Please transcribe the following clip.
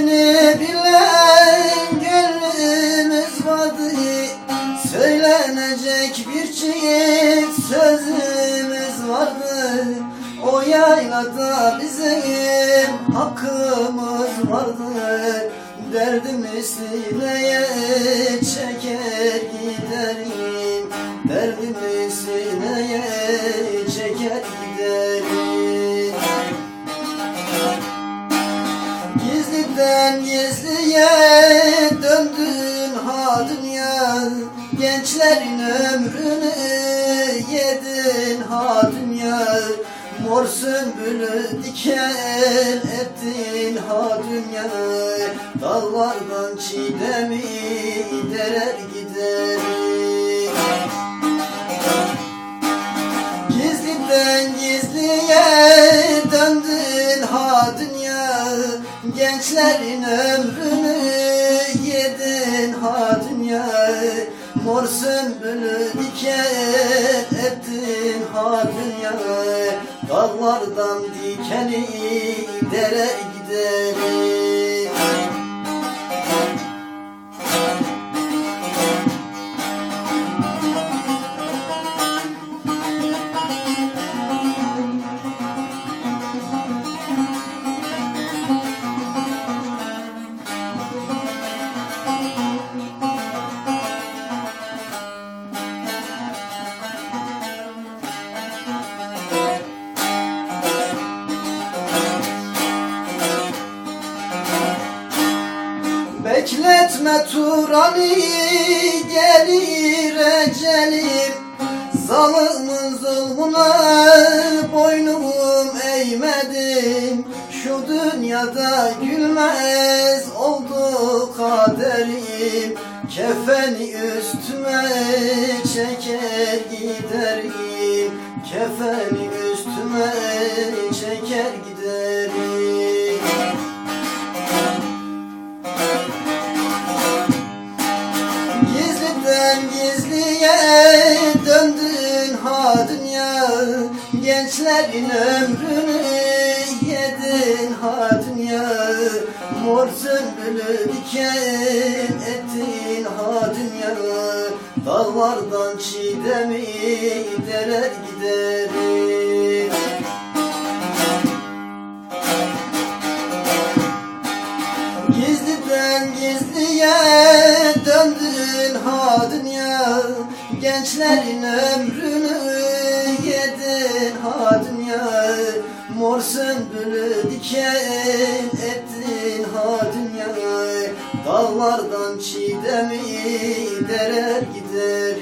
kıymetini bilen gönlümüz vardı. Söylenecek bir çift sözümüz vardı. O yaylada bizim hakkımız vardı. Derdimi sineye çeker giderim. Derdimi sineye çeker giderim Gizliden gizliye döndün ha dünya Gençlerin ömrünü yedin ha dünya Mor sümbülü diken ettin ha dünya Dallardan çiğdemi derer giderim Gençlerin ömrünü yedin ha dünya Mor sümbülü diken ettin ha dünya Dallardan dikeni derer giderim Bekletme Turan'ı gelir ecelim. Zalımın zulmuna boynumu eğmedim. Şu dünyada gülmez oldu kaderim. Kefeni üstüme çeker giderim. Kefeni üstüme gizliye döndün ha dünya. Gençlerin ömrünü yedin ha dünya. Mor sümbülü diken ettin ha dünya. Dallardan çiğdemi derer giderim. Gizliden gizliye döndün ha dünya Gençlerin ömrünü yedin ha dünya Mor sümbülü diken ettin ha dünya Dallardan çiğdemi derer gider